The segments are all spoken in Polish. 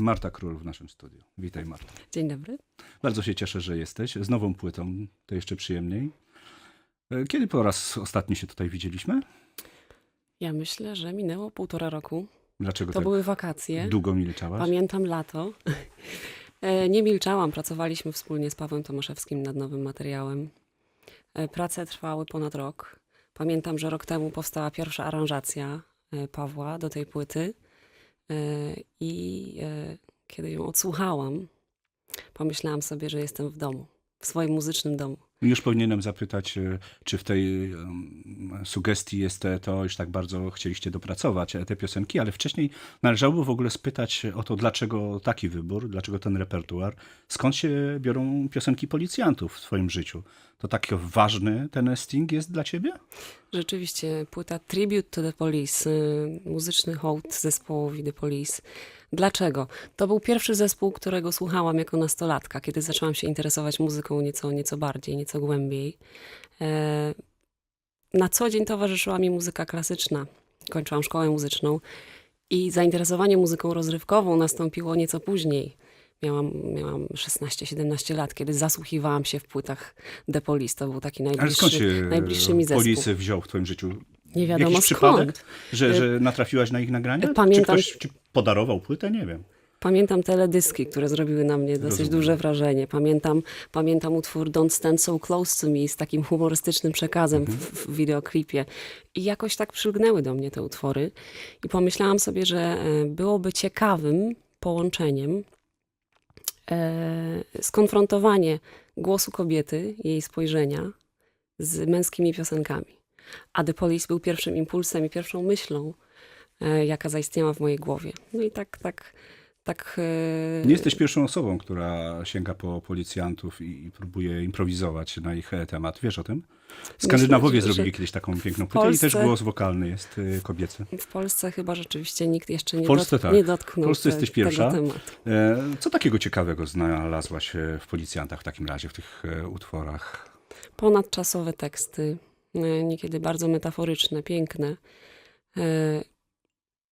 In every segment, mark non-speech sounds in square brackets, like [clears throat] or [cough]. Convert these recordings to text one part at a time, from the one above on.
Marta Król w naszym studiu. Witaj Marta. Dzień dobry. Bardzo się cieszę, że jesteś. Z nową płytą to jeszcze przyjemniej. E, Kiedy po raz ostatni się tutaj widzieliśmy? Ja myślę, że minęło półtora roku. Dlaczego To tak były wakacje. długo milczałaś? Pamiętam lato. [laughs] E, Nie milczałam, pracowaliśmy wspólnie z Pawłem Tomaszewskim nad nowym materiałem. E, Prace trwały ponad rok. Pamiętam, że rok temu powstała pierwsza aranżacja Pawła do tej płyty. E, I e, kiedy ją odsłuchałam, pomyślałam sobie, że jestem w domu, w swoim muzycznym domu. Już powinienem zapytać, e, czy w tej sugestii jest to, iż tak bardzo chcieliście dopracować e, te piosenki, ale wcześniej należałoby w ogóle spytać o to, dlaczego taki wybór, dlaczego ten repertuar, skąd się biorą piosenki policjantów w twoim życiu? To taki ważny ten Sting jest dla ciebie? Rzeczywiście, płyta Tribute to the Police, y, muzyczny hołd zespołowi The Police. Dlaczego? To był pierwszy zespół, którego słuchałam jako nastolatka, kiedy zaczęłam się interesować muzyką nieco, nieco bardziej, nieco głębiej. E, Na co dzień towarzyszyła mi muzyka klasyczna. Kończyłam szkołę muzyczną i zainteresowanie muzyką rozrywkową nastąpiło nieco później. Miałam, miałam 16-17 lat, kiedy zasłuchiwałam się w płytach The Police. To był taki Ale najbliższy, skąd się najbliższy mi zespół. Policy wziął w twoim życiu? Nie wiadomo Jakiś skąd. przypadek, że, że natrafiłaś na ich nagrania? Pamiętam- Czy ktoś podarował płytę? Nie wiem. Pamiętam teledyski, które zrobiły na mnie dosyć Rozumiem. duże wrażenie. Pamiętam, pamiętam utwór Don't Stand So Close to Me z takim humorystycznym przekazem Mhm. w, w wideoklipie. I jakoś tak przylgnęły do mnie te utwory. I pomyślałam sobie, że e, byłoby ciekawym połączeniem e, skonfrontowanie głosu kobiety, jej spojrzenia z męskimi piosenkami. A The Police był pierwszym impulsem i pierwszą myślą, e, jaka zaistniała w mojej głowie. No i tak, tak, tak. e, Nie jesteś pierwszą osobą, która sięga po policjantów i, próbuje improwizować na ich e, temat. Wiesz o tym? Skandynawowie Myślę, zrobili kiedyś taką piękną płytę i też Polsce- głos wokalny jest y, kobiecy. W Polsce chyba rzeczywiście nikt jeszcze nie, W Polsce dot, tak. nie dotknął W Polsce te, jesteś pierwsza. E, Co takiego ciekawego znalazłaś e, w policjantach w takim razie, w tych e, utworach? Ponadczasowe teksty, e, niekiedy bardzo metaforyczne, piękne.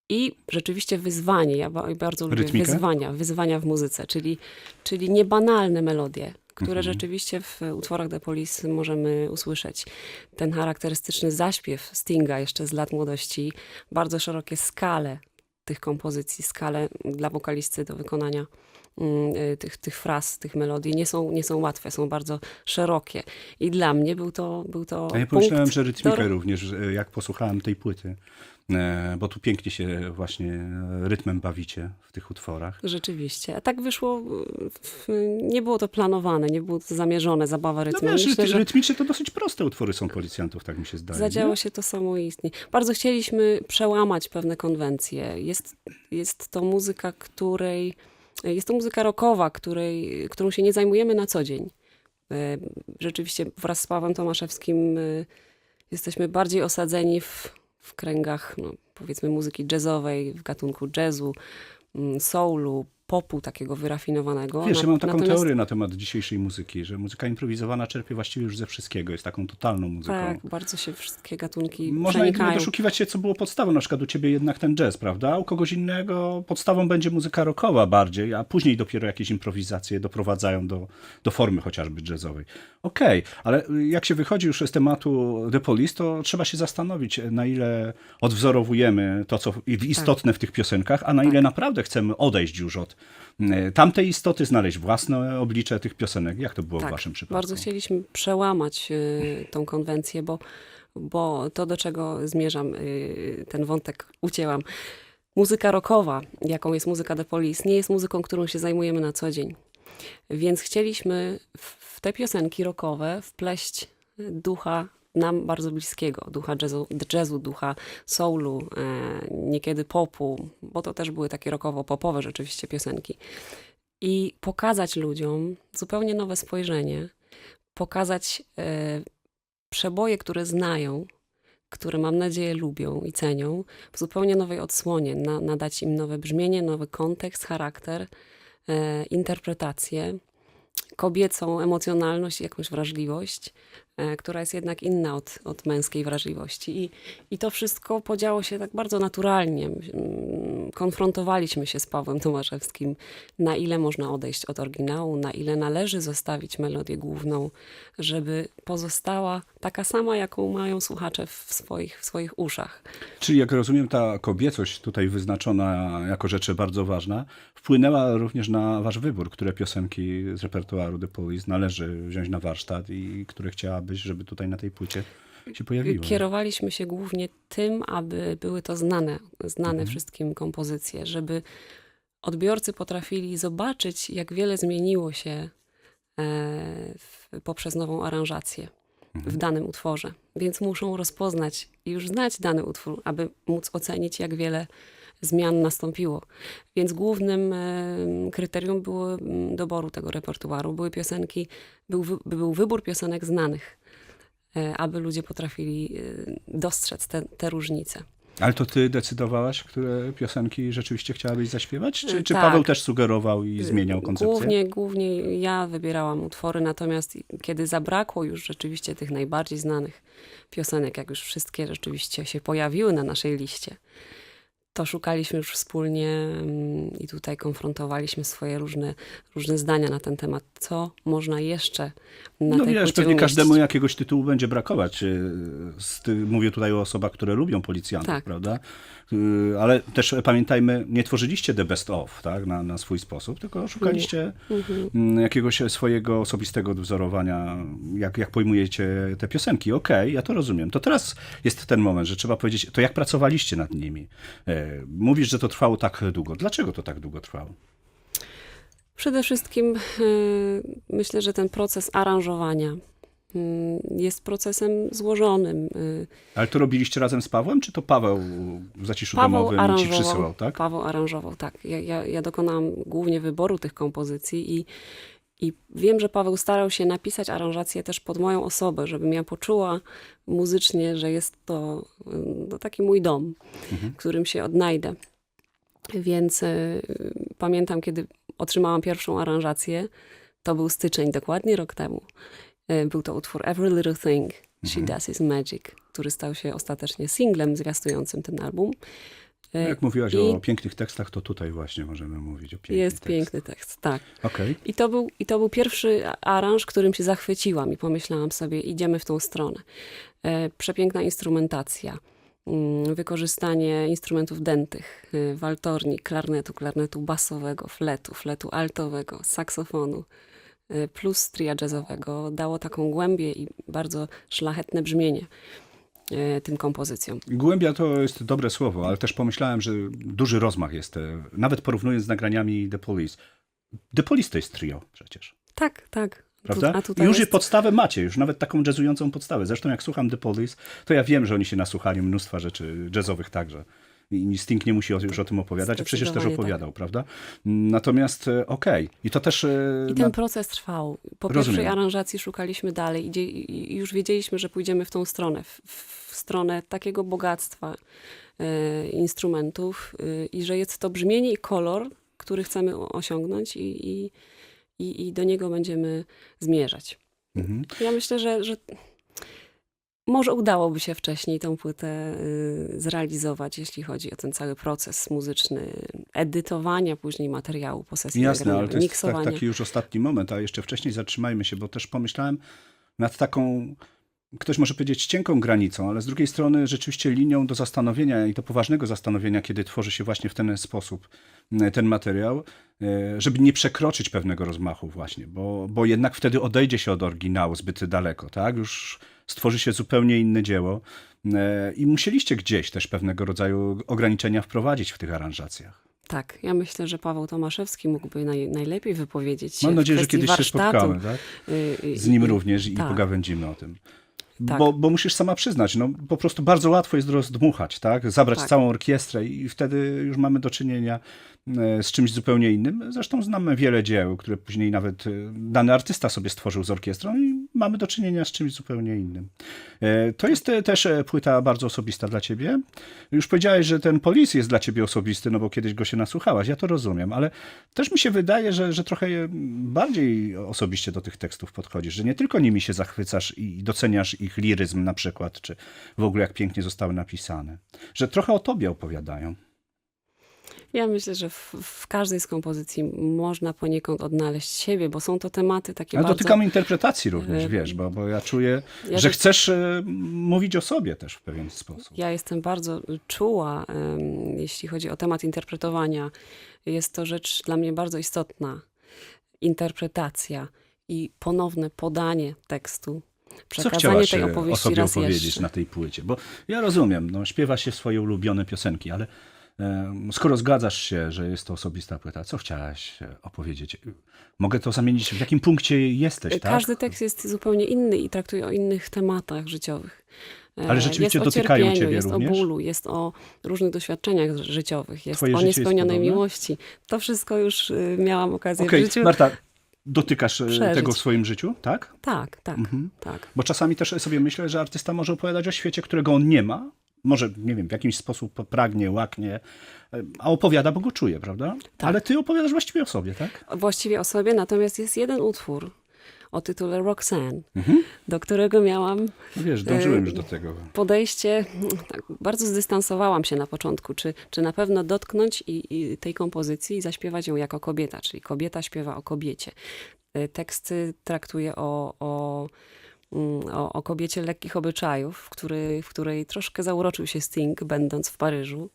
I rzeczywiście wyzwanie, ja ba- bardzo lubię Rytmikę? wyzwania, wyzwania w muzyce, czyli, czyli niebanalne melodie, które Mhm. rzeczywiście w utworach The Police możemy usłyszeć. Ten charakterystyczny zaśpiew Stinga jeszcze z lat młodości, bardzo szerokie skale tych kompozycji, skale dla wokalisty do wykonania mm, y, tych, tych fraz, tych melodii nie są, nie są łatwe, są bardzo szerokie. I dla mnie był to, był to A ja pomyślałem, że rytmikę do- również, jak posłuchałem tej płyty, bo tu pięknie się właśnie e, rytmem bawicie w tych utworach. Rzeczywiście. A tak wyszło, nie było to planowane, nie było to zamierzone, zabawa No rytmem. wiesz, Myślę, rytm- że rytmicznie to dosyć proste utwory są policjantów, tak mi się zdaje. zadziało nie? się to samoistnie. Bardzo chcieliśmy przełamać pewne konwencje. Jest, jest to muzyka, której, jest to muzyka rockowa, której, którą się nie zajmujemy na co dzień. E, Rzeczywiście wraz z Pawłem Tomaszewskim y, jesteśmy bardziej osadzeni w, w kręgach, no, powiedzmy, muzyki jazzowej, w gatunku jazzu, mm, soulu, popu takiego wyrafinowanego. Wiesz, ja mam taką natomiast- teorię na temat dzisiejszej muzyki, że muzyka improwizowana czerpie właściwie już ze wszystkiego, jest taką totalną muzyką. Tak, bardzo się wszystkie gatunki Można jedynie doszukiwać się, co było podstawą. Na przykład u ciebie jednak ten jazz, prawda? U kogoś innego podstawą będzie muzyka rockowa bardziej, a później dopiero jakieś improwizacje doprowadzają do, do formy chociażby jazzowej. Okej, ale jak się wychodzi już z tematu The Police, to trzeba się zastanowić, na ile odwzorowujemy to, co i- istotne w tych piosenkach, a na ile naprawdę chcemy odejść już od tamtej istoty, znaleźć własne oblicze tych piosenek. Jak to było w Tak, waszym przypadku? Bardzo chcieliśmy przełamać y, tą konwencję, bo, bo to, do czego zmierzam, y, ten wątek ucięłam. Muzyka rockowa, jaką jest muzyka The Police, nie jest muzyką, którą się zajmujemy na co dzień. Więc chcieliśmy w, w te piosenki rockowe wpleść ducha nam bardzo bliskiego, ducha jazzu, jazzu ducha soulu, e, niekiedy popu, bo to też były takie rockowo-popowe rzeczywiście piosenki. I pokazać ludziom zupełnie nowe spojrzenie, pokazać e, przeboje, które znają, które mam nadzieję lubią i cenią, w zupełnie nowej odsłonie, na, nadać im nowe brzmienie, nowy kontekst, charakter, e, interpretację, kobiecą emocjonalność i jakąś wrażliwość, e, która jest jednak inna od, od męskiej wrażliwości. I, I to wszystko podziało się tak bardzo naturalnie. Konfrontowaliśmy się z Pawłem Tomaszewskim, na ile można odejść od oryginału, na ile należy zostawić melodię główną, żeby pozostała taka sama, jaką mają słuchacze w swoich, w swoich uszach. Czyli jak rozumiem, ta kobiecość tutaj wyznaczona jako rzecz bardzo ważna, wpłynęła również na wasz wybór, które piosenki z repertuaru The Police należy wziąć na warsztat i które chciałabyś, żeby tutaj na tej płycie się pojawiły. Kierowaliśmy się głównie tym, aby były to znane, znane wszystkim kompozycje, żeby odbiorcy potrafili zobaczyć, jak wiele zmieniło się e, w, poprzez nową aranżację w danym utworze. Więc muszą rozpoznać i już znać dany utwór, aby móc ocenić, jak wiele zmian nastąpiło. Więc głównym e, kryterium było mm, doboru tego repertuaru. Były piosenki, był, był wybór piosenek znanych aby ludzie potrafili e, dostrzec te, te różnice. Ale to ty decydowałaś, które piosenki rzeczywiście chciałabyś zaśpiewać? Czy, czy Tak. Paweł też sugerował i zmieniał koncepcję? Głównie, głównie ja wybierałam utwory, natomiast kiedy zabrakło już rzeczywiście tych najbardziej znanych piosenek, jak już wszystkie rzeczywiście się pojawiły na naszej liście, to szukaliśmy już wspólnie mm, i tutaj konfrontowaliśmy swoje różne, różne zdania na ten temat, co można jeszcze na No wiesz, pewnie umieścić. każdemu jakiegoś tytułu będzie brakować. Ty- Mówię tutaj o osobach, które lubią policjantów, Tak. prawda? Yy, Ale też pamiętajmy, nie tworzyliście the best of, tak? Na, na swój sposób, tylko szukaliście Mhm. mm, jakiegoś swojego osobistego wzorowania, jak, jak pojmujecie te piosenki. Okej, ja to rozumiem. To teraz jest ten moment, że trzeba powiedzieć, to jak pracowaliście nad nimi? E, Mówisz, że to trwało tak długo. Dlaczego to tak długo trwało? Przede wszystkim y, myślę, że ten proces aranżowania y, jest procesem złożonym. y. Ale to robiliście razem z Pawłem, czy to Paweł w zaciszu Paweł domowym ci przysyłał, tak? Paweł aranżował, tak. Ja, ja, ja dokonałam głównie wyboru tych kompozycji i, i wiem, że Paweł starał się napisać aranżację też pod moją osobę, żebym ja poczuła muzycznie, że jest to no, taki mój dom, w którym się odnajdę. Więc y, pamiętam, kiedy otrzymałam pierwszą aranżację, to był styczeń, dokładnie rok temu. Y, Był to utwór Every Little Thing She Does Is Magic, który stał się ostatecznie singlem zwiastującym ten album. Y, Jak mówiłaś i o pięknych tekstach, to tutaj właśnie możemy mówić o pięknych Jest tekstach. piękny tekst, tak. Okej. I to, był, I to był pierwszy aranż, którym się zachwyciłam i pomyślałam sobie, idziemy w tą stronę. E, przepiękna instrumentacja, mm, wykorzystanie instrumentów dętych, y, waltorni, klarnetu, klarnetu basowego, fletu, fletu altowego, saksofonu, plus tria jazzowego dało taką głębię i bardzo szlachetne brzmienie tym kompozycjom. Głębia to jest dobre słowo, ale też pomyślałem, że duży rozmach jest, e, nawet porównując z nagraniami The Police. The Police to jest trio przecież, Tak, tak. prawda? Tu, już jest... podstawę macie, już nawet taką jazzującą podstawę. Zresztą jak słucham The Police, to ja wiem, że oni się nasłuchali mnóstwa rzeczy jazzowych także. I Sting nie musi już o tym opowiadać, a przecież też Zdecydowanie tak. opowiadał, prawda? Natomiast e, okej. I to też... e, I na- ten proces trwał. Po Rozumiem. pierwszej aranżacji szukaliśmy dalej i, już wiedzieliśmy, że pójdziemy w tą stronę, w, w stronę takiego bogactwa e, instrumentów e, i że jest to brzmienie i kolor, który chcemy osiągnąć i, i, i, i do niego będziemy zmierzać. Mhm. Ja myślę, że, że może udałoby się wcześniej tą płytę y, zrealizować, jeśli chodzi o ten cały proces muzyczny, edytowania później materiału po sesji Jasne, ale to jest tak, taki już ostatni moment, a jeszcze wcześniej zatrzymajmy się, bo też pomyślałem nad taką, ktoś może powiedzieć cienką granicą, ale z drugiej strony rzeczywiście linią do zastanowienia i do poważnego zastanowienia, kiedy tworzy się właśnie w ten sposób m, ten materiał, e, żeby nie przekroczyć pewnego rozmachu właśnie, bo, bo jednak wtedy odejdzie się od oryginału zbyt daleko, tak? Już stworzy się zupełnie inne dzieło e, i musieliście gdzieś też pewnego rodzaju ograniczenia wprowadzić w tych aranżacjach. Tak, ja myślę, że Paweł Tomaszewski mógłby naj, najlepiej wypowiedzieć się Mam nadzieję, że kiedyś się warsztatu. spotkamy, tak? Y, y, z nim i- również i tak. pogawędzimy o tym. Tak. Bo, bo musisz sama przyznać, no po prostu bardzo łatwo jest rozdmuchać, tak? Zabrać Tak. całą orkiestrę i wtedy już mamy do czynienia e, z czymś zupełnie innym. Zresztą znamy wiele dzieł, które później nawet e, dany artysta sobie stworzył z orkiestrą i mamy do czynienia z czymś zupełnie innym. E, To jest e, też e, płyta bardzo osobista dla ciebie. Już powiedziałeś, że ten polis jest dla ciebie osobisty, no bo kiedyś go się nasłuchałaś, ja to rozumiem, ale też mi się wydaje, że, że trochę bardziej osobiście do tych tekstów podchodzisz, że nie tylko nimi się zachwycasz i doceniasz ich liryzm na przykład, czy w ogóle jak pięknie zostały napisane, że trochę o tobie opowiadają. Ja myślę, że w, w każdej z kompozycji można poniekąd odnaleźć siebie, bo są to tematy takie Ale bardzo... dotykamy interpretacji również, E, wiesz, bo, bo ja czuję, Ja że też- chcesz e, mówić o sobie też w pewien sposób. Ja jestem bardzo czuła, jeśli chodzi o temat interpretowania. Jest to rzecz dla mnie bardzo istotna. Interpretacja i ponowne podanie tekstu. Co Przekazanie chciałaś tej e, o opowieści sobie raz opowiedzieć jeszcze. na tej płycie? Bo ja rozumiem, no, śpiewa się swoje ulubione piosenki, ale skoro zgadzasz się, że jest to osobista płyta, co chciałaś e, opowiedzieć? Mogę to zamienić, w jakim punkcie jesteś, tak? Każdy tekst jest zupełnie inny i traktuje o innych tematach życiowych. E, Ale rzeczywiście jest dotykają ciebie jest również? o bólu, jest o różnych doświadczeniach życiowych, jest Twoje o jest niespełnionej podobne? miłości. To wszystko już y, miałam okazję Okej, w życiu. Marta, dotykasz e, przeżyć. tego w swoim życiu, tak? Tak, tak, Mhm. tak. Bo czasami też sobie myślę, że artysta może opowiadać o świecie, którego on nie ma. Może, nie wiem, w jakiś sposób pragnie, łaknie, e, a opowiada, bo go czuje, prawda? Tak. Ale ty opowiadasz właściwie o sobie, tak? Właściwie o sobie, natomiast jest jeden utwór o tytule Roxanne, Mhm. do którego miałam No wiesz, dążyłem E, już do tego. podejście, tak, bardzo zdystansowałam się na początku, czy, czy na pewno dotknąć i, i tej kompozycji i zaśpiewać ją jako kobieta, czyli kobieta śpiewa o kobiecie. Y, Teksty traktuje o, o, o, o kobiecie lekkich obyczajów, w, który, w której troszkę zauroczył się Sting, będąc w Paryżu.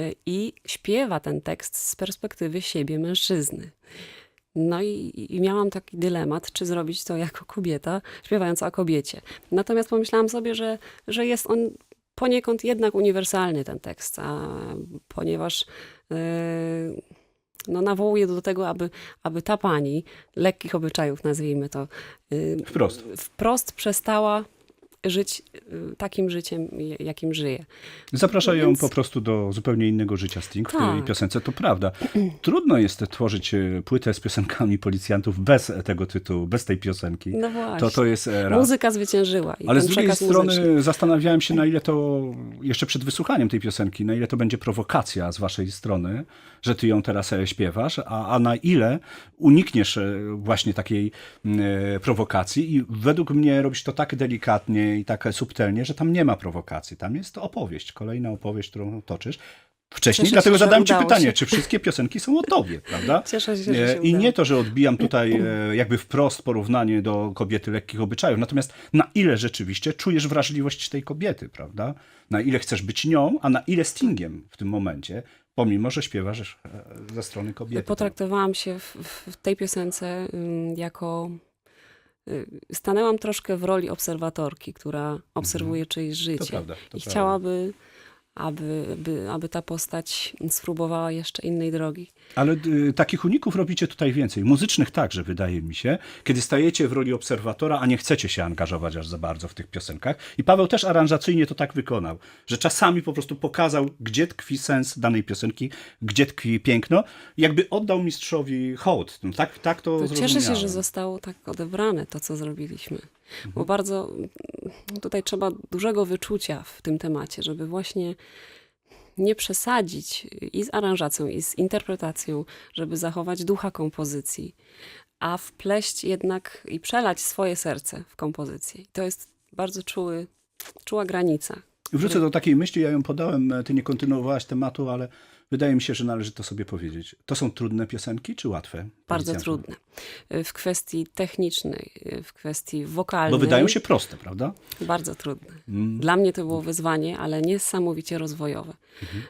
Y, I śpiewa ten tekst z perspektywy siebie, mężczyzny. No i, i miałam taki dylemat, czy zrobić to jako kobieta, śpiewająca o kobiecie. Natomiast pomyślałam sobie, że, że jest on poniekąd jednak uniwersalny, ten tekst, a, ponieważ yy, no, nawołuje do tego, aby, aby ta pani, lekkich obyczajów nazwijmy to, yy, Wprost. wprost przestała żyć yy, takim życiem, jakim żyje. Zaprasza ją Więc- po prostu do zupełnie innego życia Sting w tej Tak. piosence, to prawda. [clears throat] Trudno jest tworzyć e, płytę z piosenkami policjantów bez tego tytułu, bez tej piosenki. No właśnie. To, to jest e, raz. Muzyka zwyciężyła. I Ale z drugiej strony muzyczny. zastanawiałem się, na ile to, jeszcze przed wysłuchaniem tej piosenki, na ile to będzie prowokacja z waszej strony, że ty ją teraz e, śpiewasz, a, a na ile unikniesz e, właśnie takiej m, e, prowokacji i według mnie robisz to tak delikatnie i tak subtelnie, że tam nie ma prowokacji. Tam jest to opowieść, kolejna opowieść, którą toczysz. Wcześniej, Cieszę się, dlatego że zadałem ci pytanie, się. czy wszystkie piosenki są o tobie, prawda? [laughs] Cieszę się, że E, się I udało. nie to, że odbijam tutaj e, jakby wprost porównanie do kobiety lekkich obyczajów, natomiast na ile rzeczywiście czujesz wrażliwość tej kobiety, prawda? Na ile chcesz być nią, a na ile Stingiem w tym momencie, pomimo, że śpiewasz e, ze strony kobiety. Potraktowałam się w, w tej piosence jako. Y, Stanęłam troszkę w roli obserwatorki, która obserwuje czyjeś życie. Mhm. prawda, to I chciałaby, aby, by, aby ta postać spróbowała jeszcze innej drogi. Ale y, takich uników robicie tutaj więcej. Muzycznych także, wydaje mi się. Kiedy stajecie w roli obserwatora, a nie chcecie się angażować aż za bardzo w tych piosenkach. I Paweł też aranżacyjnie to tak wykonał, że czasami po prostu pokazał, gdzie tkwi sens danej piosenki, gdzie tkwi piękno. Jakby oddał mistrzowi hołd. No, tak, tak to, To cieszę się, że zostało tak odebrane to, co zrobiliśmy. Mhm. Bo bardzo mm, tutaj trzeba dużego wyczucia w tym temacie, żeby właśnie nie przesadzić i z aranżacją, i z interpretacją, żeby zachować ducha kompozycji, a wpleść jednak i przelać swoje serce w kompozycję. To jest bardzo czuły, czuła granica. Wrócę do takiej myśli, ja ją podałem, e, ty nie kontynuowałaś tematu, ale wydaje mi się, że należy to sobie powiedzieć. To są trudne piosenki, czy łatwe? Bardzo trudne. W kwestii technicznej, w kwestii wokalnej. Bo wydają się proste, prawda? Bardzo trudne. Mm. Dla mnie to było wyzwanie, ale niesamowicie rozwojowe. Mhm.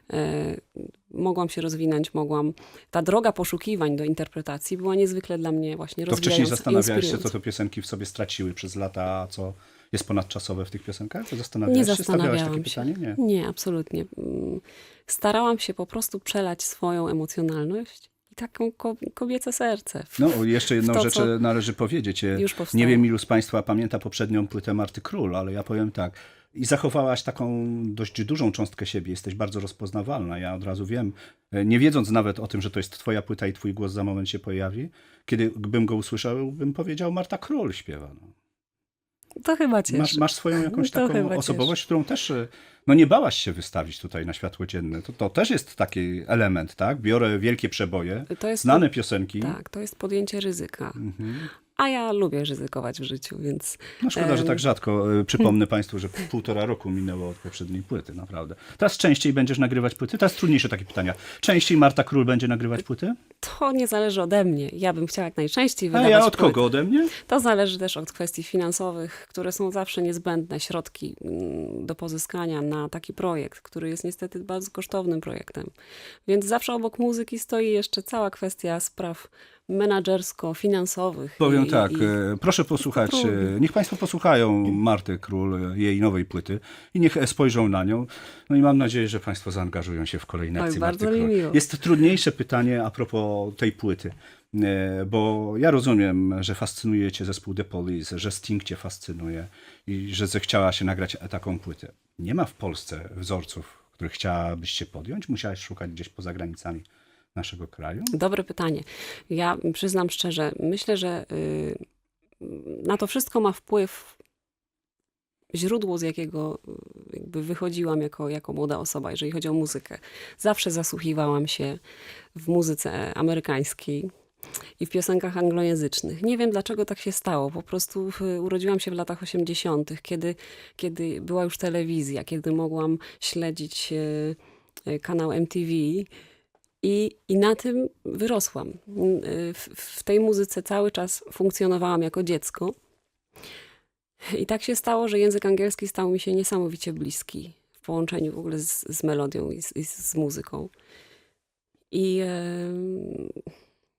E, mogłam się rozwinąć, mogłam. Ta droga poszukiwań do interpretacji była niezwykle dla mnie właśnie To wcześniej zastanawiałeś się, co te piosenki w sobie straciły przez lata, a co jest ponadczasowe w tych piosenkach? To zastanawiałeś Nie się? Zastanawiałam się. Nie. Nie, absolutnie. Mm, Starałam się po prostu przelać swoją emocjonalność i taką ko- kobiece serce. w- No, jeszcze jedną to, rzecz co należy powiedzieć. powstało. Nie wiem, ilu z Państwa pamięta poprzednią płytę Marty Król, ale ja powiem tak. I zachowałaś taką dość dużą cząstkę siebie. Jesteś bardzo rozpoznawalna. Ja od razu wiem, e, nie wiedząc nawet o tym, że to jest Twoja płyta i Twój głos za moment się pojawi, kiedy bym go usłyszał, bym powiedział, Marta Król śpiewa. No. To chyba cieszy. Masz, masz swoją jakąś [laughs] To taką osobowość, którą też e, no nie bałaś się wystawić tutaj na światło dzienne. To, to też jest taki element, tak? Biorę wielkie przeboje, To jest znane piosenki. Tak, to jest podjęcie ryzyka. Mhm. A ja lubię ryzykować w życiu, więc No szkoda, że tak rzadko. E, Przypomnę Państwu, że półtora roku minęło od poprzedniej płyty, naprawdę. Teraz częściej będziesz nagrywać płyty? Teraz trudniejsze takie pytania. Częściej Marta Król będzie nagrywać płyty? to nie zależy ode mnie. Ja bym chciała jak najczęściej A wydawać ja od płyty. kogo? Ode mnie? To zależy też od kwestii finansowych, które są zawsze niezbędne, środki mm, do pozyskania na taki projekt, który jest niestety bardzo kosztownym projektem. Więc zawsze obok muzyki stoi jeszcze cała kwestia spraw menadżersko-finansowych. Powiem i- tak, i- e, proszę posłuchać, e, niech Państwo posłuchają Marty Król, e, jej nowej płyty i niech spojrzą na nią. No i mam nadzieję, że Państwo zaangażują się w kolejne Oj, akcje bardzo Marty Król. miło. Jest trudniejsze pytanie a propos tej płyty, bo ja rozumiem, że fascynuje Cię zespół The Police, że Sting Cię fascynuje i że zechciała się nagrać taką płytę. Nie ma w Polsce wzorców, których chciałabyś się podjąć? Musiałaś szukać gdzieś poza granicami naszego kraju? Dobre pytanie. Ja przyznam szczerze, myślę, że y, na to wszystko ma wpływ źródło, z jakiego y, jakby wychodziłam jako, jako młoda osoba, jeżeli chodzi o muzykę. Zawsze zasłuchiwałam się w muzyce amerykańskiej i w piosenkach anglojęzycznych. Nie wiem, dlaczego tak się stało. Po prostu w, urodziłam się w latach 80., kiedy, kiedy była już telewizja, kiedy mogłam śledzić y, y, kanał MTV. I, I na tym wyrosłam. W, w tej muzyce cały czas funkcjonowałam jako dziecko. I tak się stało, że język angielski stał mi się niesamowicie bliski w połączeniu w ogóle z, z melodią i z, i z muzyką. I em,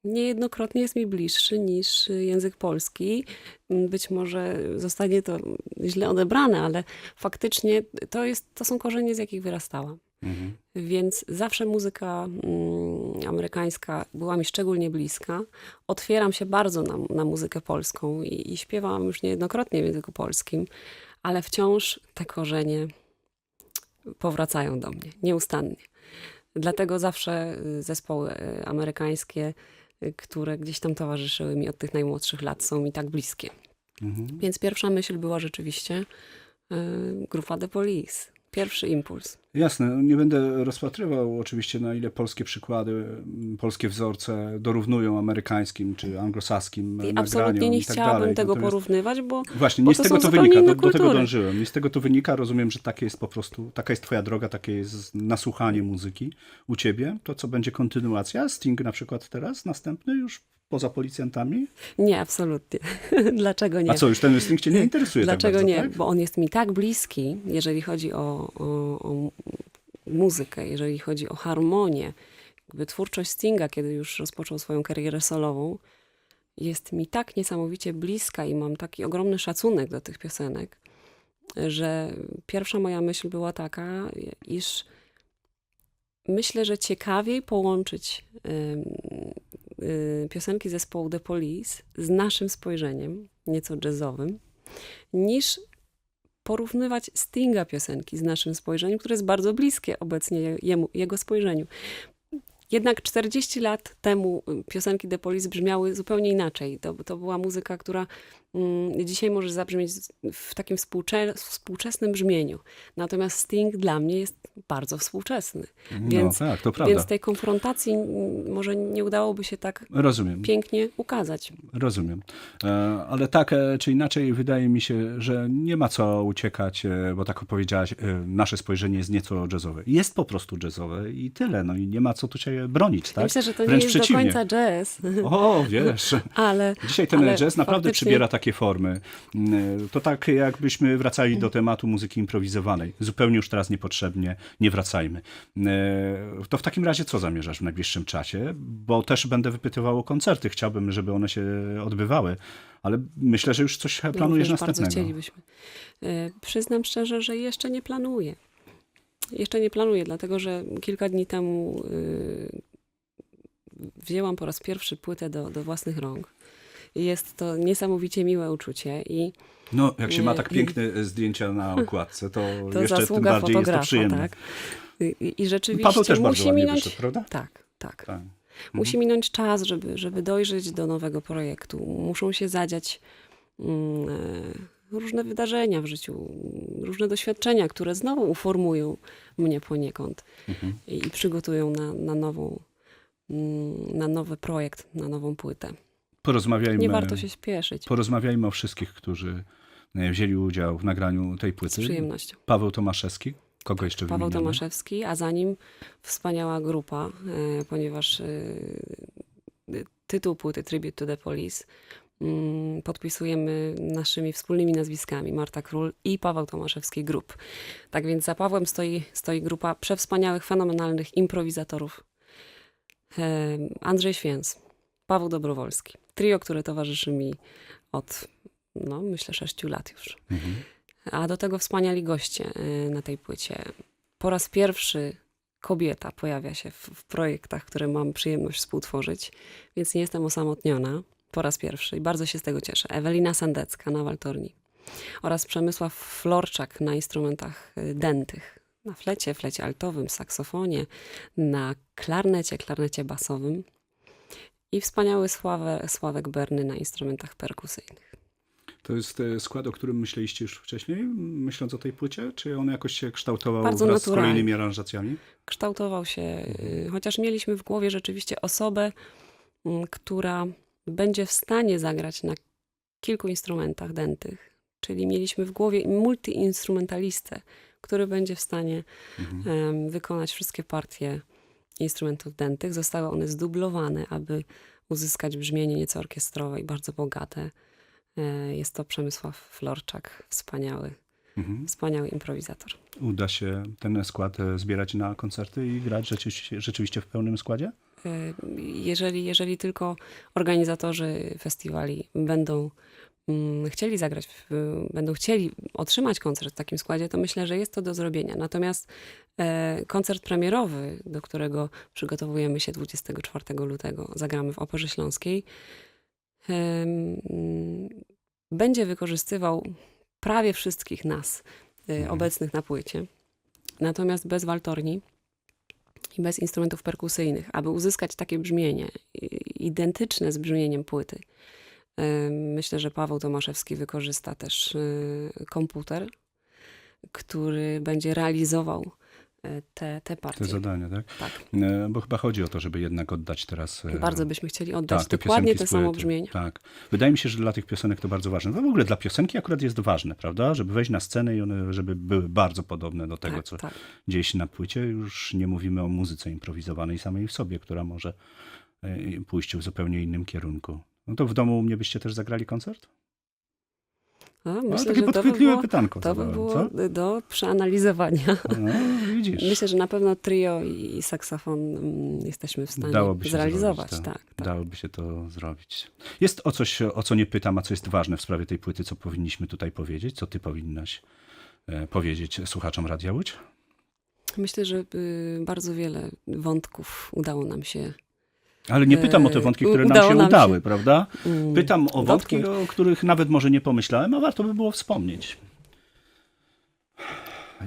niejednokrotnie jest mi bliższy niż język polski. Być może zostanie to źle odebrane, ale faktycznie to, jest, to są korzenie, z jakich wyrastałam. Mhm. Więc zawsze muzyka mm, amerykańska była mi szczególnie bliska. Otwieram się bardzo na, na muzykę polską i, i śpiewałam już niejednokrotnie w języku polskim, ale wciąż te korzenie powracają do mnie nieustannie. Dlatego zawsze y, zespoły y, amerykańskie, y, które gdzieś tam towarzyszyły mi od tych najmłodszych lat, są mi tak bliskie. Mhm. Więc pierwsza myśl była rzeczywiście y, grupa The Police. Pierwszy impuls. Jasne, nie będę rozpatrywał oczywiście na ile polskie przykłady, m, polskie wzorce dorównują amerykańskim czy anglosaskim I absolutnie nie i tak chciałabym dalej. tego Natomiast- porównywać, bo Właśnie, bo nie z to tego są to wynika, do, do tego dążyłem. Nie z tego to wynika, rozumiem, że takie jest po prostu, taka jest twoja droga, takie jest nasłuchanie muzyki u ciebie. To co będzie kontynuacja? Sting na przykład teraz, następny już poza policjantami? nie, absolutnie. [laughs] Dlaczego nie? A co, już ten Sting cię nie interesuje Dlaczego tak bardzo, nie? tak? Bo on jest mi tak bliski, jeżeli chodzi o, o, o muzykę, jeżeli chodzi o harmonię. Jakby twórczość Stinga, kiedy już rozpoczął swoją karierę solową, jest mi tak niesamowicie bliska i mam taki ogromny szacunek do tych piosenek, że pierwsza moja myśl była taka, iż myślę, że ciekawiej połączyć piosenki zespołu The Police z naszym spojrzeniem, nieco jazzowym, niż porównywać Stinga piosenki z naszym spojrzeniem, które jest bardzo bliskie obecnie jemu, jego spojrzeniu. Jednak 40 lat temu y, piosenki The Police brzmiały zupełnie inaczej. To, to była muzyka, która dzisiaj może zabrzmieć w takim współcze, współczesnym brzmieniu. Natomiast Sting dla mnie jest bardzo współczesny. Więc, no tak, to prawda. więc tej konfrontacji mm, może nie udałoby się tak Rozumiem. pięknie ukazać. Rozumiem. E, Ale tak e, czy inaczej wydaje mi się, że nie ma co uciekać, e, bo tak powiedziałaś, nasze spojrzenie jest nieco jazzowe. Jest po prostu jazzowe i tyle. No i nie ma co tu się bronić, Ja tak? Myślę, że to Wręcz nie jest przeciwnie. do końca jazz, O, wiesz. [laughs] ale Dzisiaj ten ale jazz naprawdę przybiera takie formy. Mm, To tak jakbyśmy wracali do tematu muzyki improwizowanej. Zupełnie już teraz niepotrzebnie, nie wracajmy. E, To w takim razie co zamierzasz w najbliższym czasie? Bo też będę wypytywał o koncerty. Chciałbym, żeby one się odbywały, ale myślę, że już coś planujesz Również bardzo następnego. chcielibyśmy. E, Przyznam szczerze, że jeszcze nie planuję. Jeszcze nie planuję, dlatego że kilka dni temu y, wzięłam po raz pierwszy płytę do, do własnych rąk. Jest to niesamowicie miłe uczucie i No, jak się ma Nie. tak piękne zdjęcia na okładce, to, [laughs] to jeszcze tym zasługa bardziej jest to fotografa, przyjemne. tak. I, i rzeczywiście Paweł też musi minąć... wyszedł, prawda? Tak, tak. Tak. Musi minąć czas, żeby, żeby dojrzeć do nowego projektu. Muszą się zadziać mm, e, różne wydarzenia w życiu, różne doświadczenia, które znowu uformują mnie poniekąd Mhm. i, i przygotują na, na nową, mm, na nowy projekt, na nową płytę. Porozmawiajmy, Nie warto się śpieszyć. porozmawiajmy o wszystkich, którzy e, wzięli udział w nagraniu tej Z płyty. przyjemnością. Paweł Tomaszewski, kogo jeszcze Paweł wymieniamy? Tomaszewski, a za nim wspaniała grupa, e, ponieważ e, tytuł płyty Tribute to the Police mm, podpisujemy naszymi wspólnymi nazwiskami Marta Król i Paweł Tomaszewski Group. Tak więc za Pawłem stoi, stoi grupa przewspaniałych, fenomenalnych improwizatorów. Andrzej Święc, Paweł Dobrowolski. Trio, które towarzyszy mi od, no myślę, sześciu lat już. Mhm. A do tego wspaniali goście y, na tej płycie. Po raz pierwszy kobieta pojawia się w, w projektach, które mam przyjemność współtworzyć, więc nie jestem osamotniona. Po raz pierwszy i bardzo się z tego cieszę. Ewelina Sendecka na waltorni oraz Przemysław Florczak na instrumentach y, dętych. Na flecie, flecie altowym, saksofonie, na klarnecie, klarnecie basowym i wspaniały Sławe, Sławek Berny na instrumentach perkusyjnych. To jest e, skład, o którym myśleliście już wcześniej, myśląc o tej płycie? Czy on jakoś się kształtował Bardzo wraz z naturalnie. kolejnymi aranżacjami? kształtował się, y, chociaż mieliśmy w głowie rzeczywiście osobę, która będzie w stanie zagrać na kilku instrumentach dętych. Czyli mieliśmy w głowie multiinstrumentalistę, który będzie w stanie Mhm. wykonać wszystkie partie instrumentów dętych. Zostały one zdublowane, aby uzyskać brzmienie nieco orkiestrowe i bardzo bogate. E, Jest to Przemysław Florczak, wspaniały, Mhm. wspaniały improwizator. Uda się ten skład e, zbierać na koncerty i grać rzeczywiście, rzeczywiście w pełnym składzie? E, jeżeli, jeżeli tylko organizatorzy festiwali będą chcieli zagrać, w, będą chcieli otrzymać koncert w takim składzie, to myślę, że jest to do zrobienia. Natomiast e, koncert premierowy, do którego przygotowujemy się 24 lutego, zagramy w Operze Śląskiej, mm, będzie wykorzystywał prawie wszystkich nas e, Mhm. obecnych na płycie. Natomiast bez waltorni i bez instrumentów perkusyjnych, aby uzyskać takie brzmienie identyczne z brzmieniem płyty. Myślę, że Paweł Tomaszewski wykorzysta też y, komputer, który będzie realizował y, te, te partie. Te zadania, tak? Tak. E, Bo chyba chodzi o to, żeby jednak oddać teraz... Bardzo byśmy chcieli oddać tak, te dokładnie te z samo brzmienie. Tak. Wydaje mi się, że dla tych piosenek to bardzo ważne. No w ogóle dla piosenki akurat jest ważne, prawda? Żeby wejść na scenę i one, żeby były bardzo podobne do tego, tak, co tak. dzieje się na płycie. Już nie mówimy o muzyce improwizowanej samej w sobie, która może pójść w zupełnie innym kierunku. No to w domu u mnie byście też zagrali koncert? No, myślę, takie by podchwytliwe było, pytanko. to by było co? do przeanalizowania. No, widzisz. Myślę, że na pewno trio i saksofon mm, jesteśmy w stanie Dałoby zrealizować. zrobić, tak, tak. Dałoby się to zrobić. Jest o coś, o co nie pytam, a co jest ważne w sprawie tej płyty, co powinniśmy tutaj powiedzieć, co ty powinnaś e, powiedzieć słuchaczom Radia Łódź? Myślę, że y, bardzo wiele wątków udało nam się. Ale nie pytam o te E, wątki, które nam się nam udały, się, prawda? mm, Pytam o wątki, o których nawet może nie pomyślałem, a warto by było wspomnieć.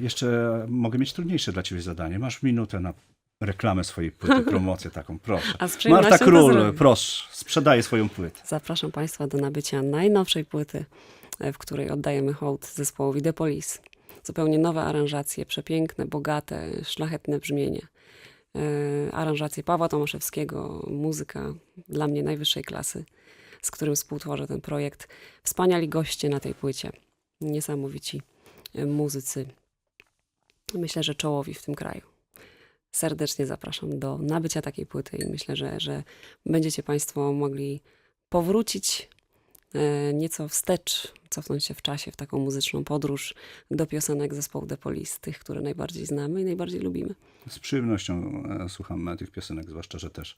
Jeszcze mogę mieć trudniejsze dla ciebie zadanie. Masz minutę na reklamę swojej płyty, [laughs] promocję taką, proszę. A z przyjemnością Marta to Król, zrobię. proszę, sprzedaje swoją płytę. Zapraszam Państwa do nabycia najnowszej płyty, e, w której oddajemy hołd zespołowi The Police. Zupełnie nowe aranżacje, przepiękne, bogate, szlachetne brzmienie. E, Aranżacje Pawła Tomaszewskiego, muzyka dla mnie najwyższej klasy, z którym współtworzę ten projekt. Wspaniali goście na tej płycie, niesamowici e, muzycy. Myślę, że czołowi w tym kraju. Serdecznie zapraszam do nabycia takiej płyty i myślę, że, że będziecie Państwo mogli powrócić nieco wstecz, cofnąć się w czasie w taką muzyczną podróż do piosenek zespołu The Police, tych, które najbardziej znamy i najbardziej lubimy. Z przyjemnością e, słucham e, tych piosenek, zwłaszcza, że też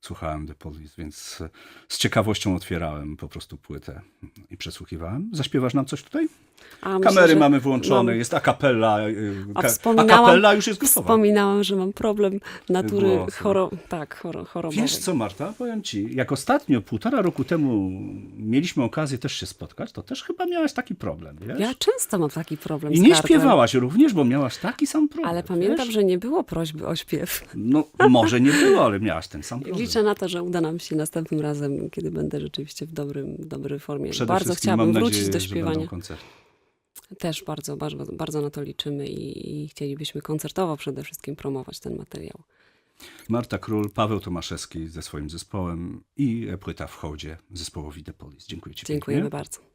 słuchałem The Police, więc e, z ciekawością otwierałem po prostu płytę i przesłuchiwałem. Zaśpiewasz nam coś tutaj? A Kamery że mamy włączone, mam- jest a cappella. e, A ka- wspominałam- a cappella już jest gotowa. Wspominałam, że mam problem natury Głosu. choro, tak, choro, chorobowej. Wiesz co, Marta, powiem ci, jak ostatnio, półtora roku temu mieliśmy okazję też się spotkać, to też chyba miałaś taki problem, wiesz? Ja często mam taki problem I nie gardłem, śpiewałaś również, bo miałaś taki sam problem. Ale pamiętam, wiesz? że nie było prośby o śpiew. No, może nie było, ale miałaś ten sam problem. Liczę na to, że uda nam się następnym razem, kiedy będę rzeczywiście w dobrym, dobrej formie. Przede bardzo chciałabym mam wrócić nadzieję, do że śpiewania. będą koncerty. Też bardzo, bardzo, bardzo na to liczymy i, i chcielibyśmy koncertowo przede wszystkim promować ten materiał. Marta Król, Paweł Tomaszewski ze swoim zespołem i płyta w hołdzie zespołowi The Police. Dziękuję Ci Dziękujemy pięknie. bardzo.